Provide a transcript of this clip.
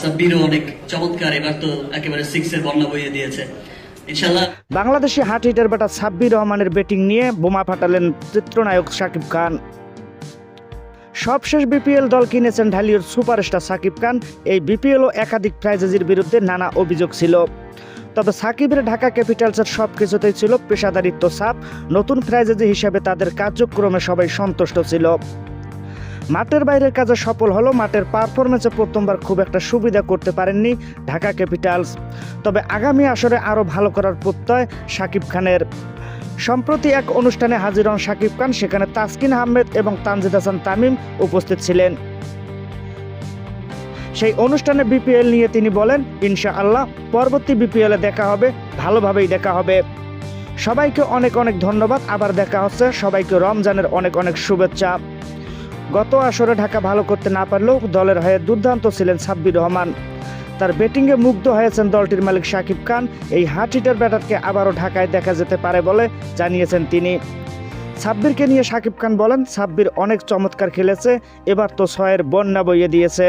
সাব্বিরও অনেক চমৎকার এবার তো একেবারে বইয়ে দিয়েছে। হাট হিটার ব্যাটার সাব্বির রহমানের ব্যাটিং নিয়ে বোমা ফাটালেন চিত্রনায়ক সাকিব খান। সবশেষ বিপিএল দল কিনেছেন ঢালিউড সুপারস্টার সাকিব খান। এই বিপিএলও একাধিক ফ্রাইজেজির বিরুদ্ধে নানা অভিযোগ ছিল। তবে সাকিবের ঢাকা ক্যাপিটালসের সব কিছুতেই ছিল পেশাদারিত্ব সাপ নতুন ফ্রাইজেজি হিসেবে তাদের কার্যক্রমে সবাই সন্তুষ্ট ছিল। মাঠের বাইরের কাজে সফল হলো, মাঠের পারফরমেন্সে প্রথমবার খুব একটা সুবিধা করতে পারেননি ঢাকা ক্যাপিটালস। তবে আগামী আসরে আরও ভালো করার প্রত্যয় শাকিব খানের। সম্প্রতি এক অনুষ্ঠানে হাজির হন শাকিব খান, সেখানে তাসকিন আহমেদ এবং তানজিদ হাসান তামিম উপস্থিত ছিলেন। সেই অনুষ্ঠানে বিপিএল নিয়ে তিনি বলেন ইনশা আল্লাহ পরবর্তী বিপিএলে দেখা হবে, ভালোভাবেই দেখা হবে। সবাইকে অনেক অনেক ধন্যবাদ, আবার দেখা হচ্ছে। সবাইকে রমজানের অনেক অনেক শুভেচ্ছা। গত আসরে ঢাকা ভালো করতে না পারলেও দলের হয়ে দুর্দান্ত ছিলেন সাব্বির রহমান। তার ব্যাটিংয়ে মুগ্ধ হয়েছেন দলটির মালিক শাকিব খান। এই হাট হিটার ব্যাটারকে আবারও ঢাকায় দেখা যেতে পারে বলে জানিয়েছেন তিনি। সাব্বিরকে নিয়ে শাকিব খান বলেন, সাব্বির অনেক চমৎকার খেলেছে, এবার তো ছয়ের বন্যা বইয়ে দিয়েছে।